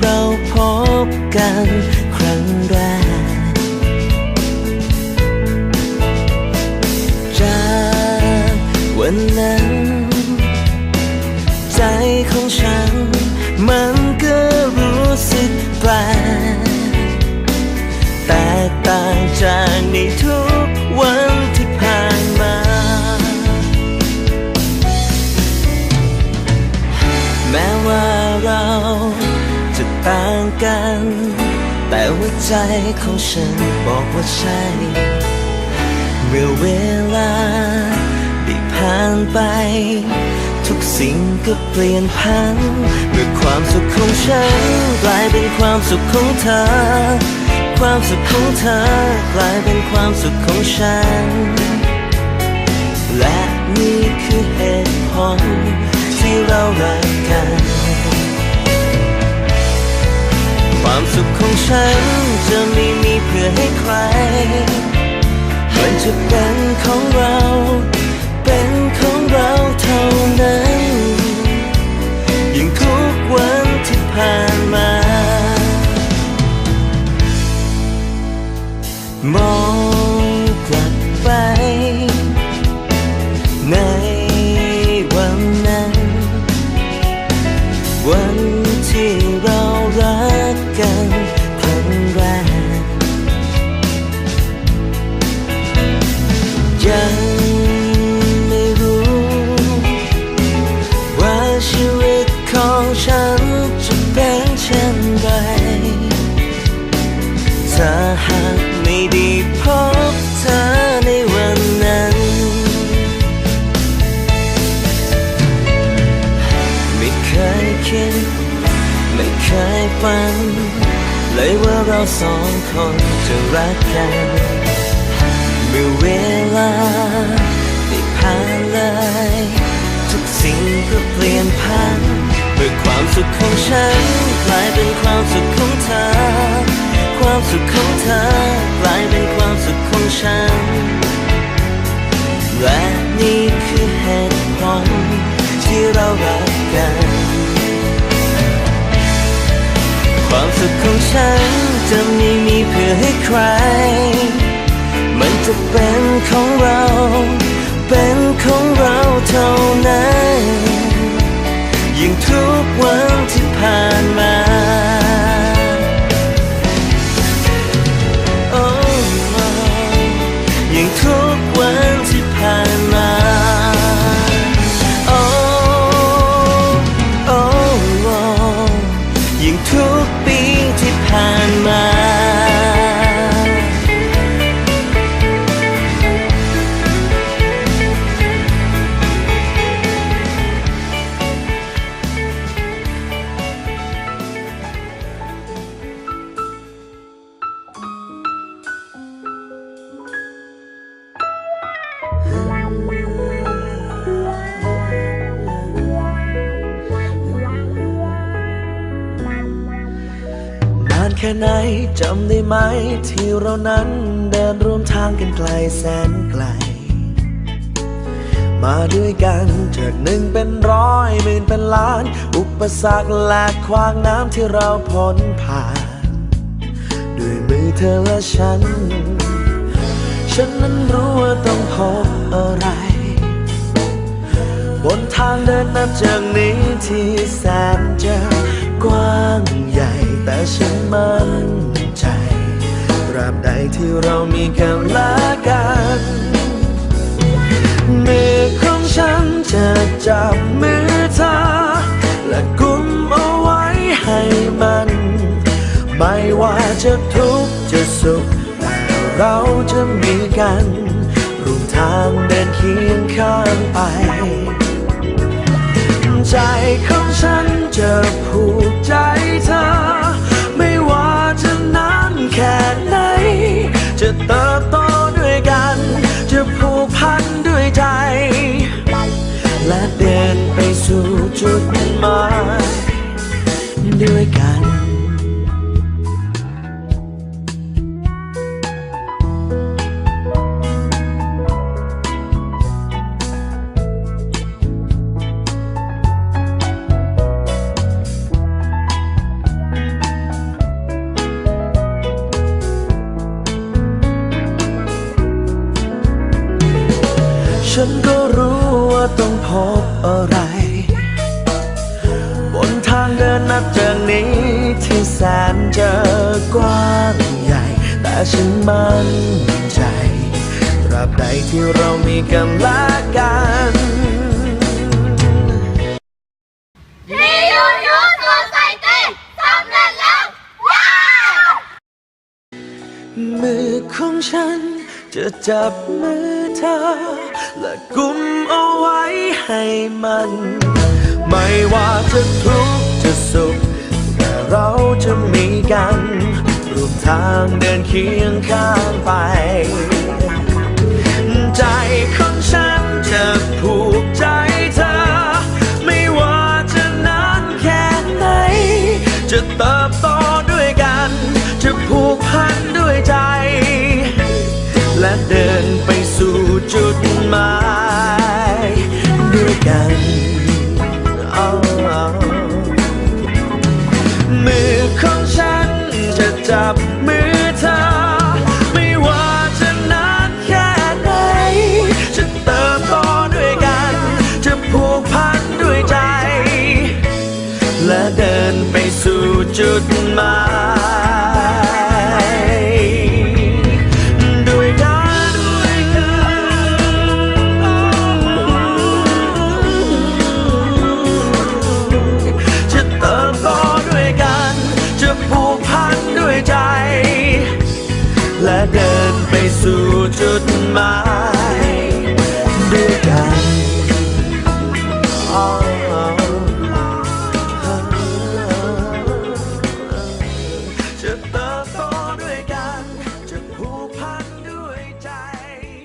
เราพบกันครั้งแรก จากวันนั้น กัน แต่หัวใจของฉันบอกว่าใช่ เมื่อเวลาได้ผ่านไป ทุกสิ่งก็เปลี่ยนพันเมื่อความสุขของฉันกลายเป็นความสุขของเธอ ความสุขของเธอกลายเป็นความสุขของฉัน และนี่คือเหตุผลที่เรารักกัน ของฉันจะไม่มีเพื่อให้ใคร มันจะเป็นของเรา เป็นของเราเท่านั้นยิ่งทุกวันที่ผ่านมา มองกลับไป ในวันนั้น วันที่เรารักกัน เคยคิด ไม่เคยฝัน เลยว่าเราสองคนจะรักกันเมื่อเวลาได้ผ่านเลย ทุกสิ่งก็เปลี่ยนผ่าน ความสุขของฉันจะไม่มีเพื่อให้ใคร มันจะเป็นของเรา เป็นของเราเท่านั้น แค่ไหนจำได้ไหม ที่เรานั้นเดินร่วมทางกันไกลแสนไกล มาด้วยกันจากหนึ่งเป็นร้อยหมื่นเป็นล้าน อุปสรรคและขวางน้ำที่เราพ้นผ่าน ด้วยมือเธอและฉัน ฉันนั้นรู้ว่าต้องพบอะไร บนทางเดินนับจากนี้ที่แสนจะ กว้างใหญ่แต่ฉันมั่นใจตราบใดที่เรามีกันและกันมือของฉันจะจับมือเธอ และกุมเอาไว้ให้มัน ไม่ว่าจะทุกข์จะสุข แต่เราจะมีกันร่วมทางเดินเคียงข้างไปู่จุดหมายด้วยกันฉันก็รู้ว่าต้องพบอะไร นับจากนี้ที่แสนจะกว้างใหญ่ แต่ฉันมั่นใจตราบใดที่เรามีกันและกันที่ยูยูตัวใสเต้สำเร็จแล้วย้ามือของฉันจะจับมือเธอ และกุมเอาไว้ให้มัน ไม่ว่าจะทุกข์ สุขแต่เราจะมีกันร่วมทางเดินเคียงข้างไป ใจของฉันจะผูกใจเธอ ไม่ว่าจะนานแค่ไหน จะเติบโตด้วยกัน จะผูกพันด้วยใจ และเดินไปสู่จุดหมายด้วยกัน